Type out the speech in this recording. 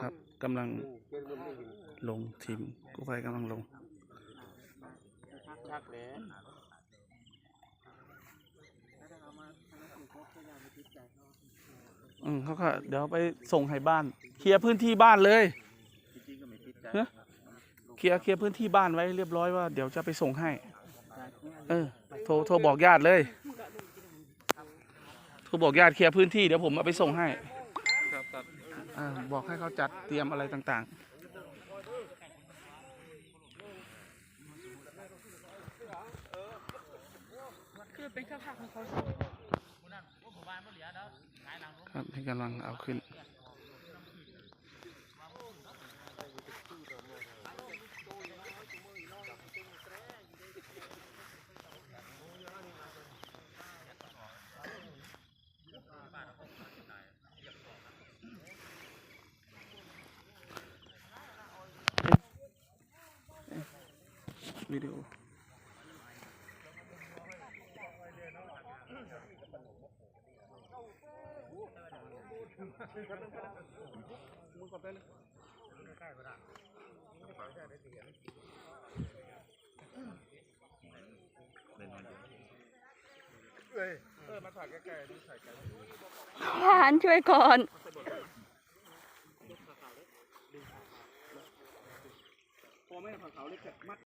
ครับกำลังลงทีมกู้ภัยกำลังลงชักเลอืมเขาก็เดี๋ยวไปส่งให้บ้าน เคลียร์พื้นที่บ้านเลยเนะเคลียร์เคลียร์พื้นที่บ้านไว้เรียบร้อยว่าเดี๋ยวจะไปส่งให้ เออ โทรโทรบอกญาติเลย โทรบอกญาติเคลียร์พื้นที่เดี๋ยวผมเอาไปส่งให้ อ่าบอกให้เขาจัดเตรียมอะไรต่างคือเป็นข้าวผักของเขาๆครับให้กำลังเอาขึ้น วิดีโอทหารช่วยก่อนพอไม่ผักเขาเลยมัด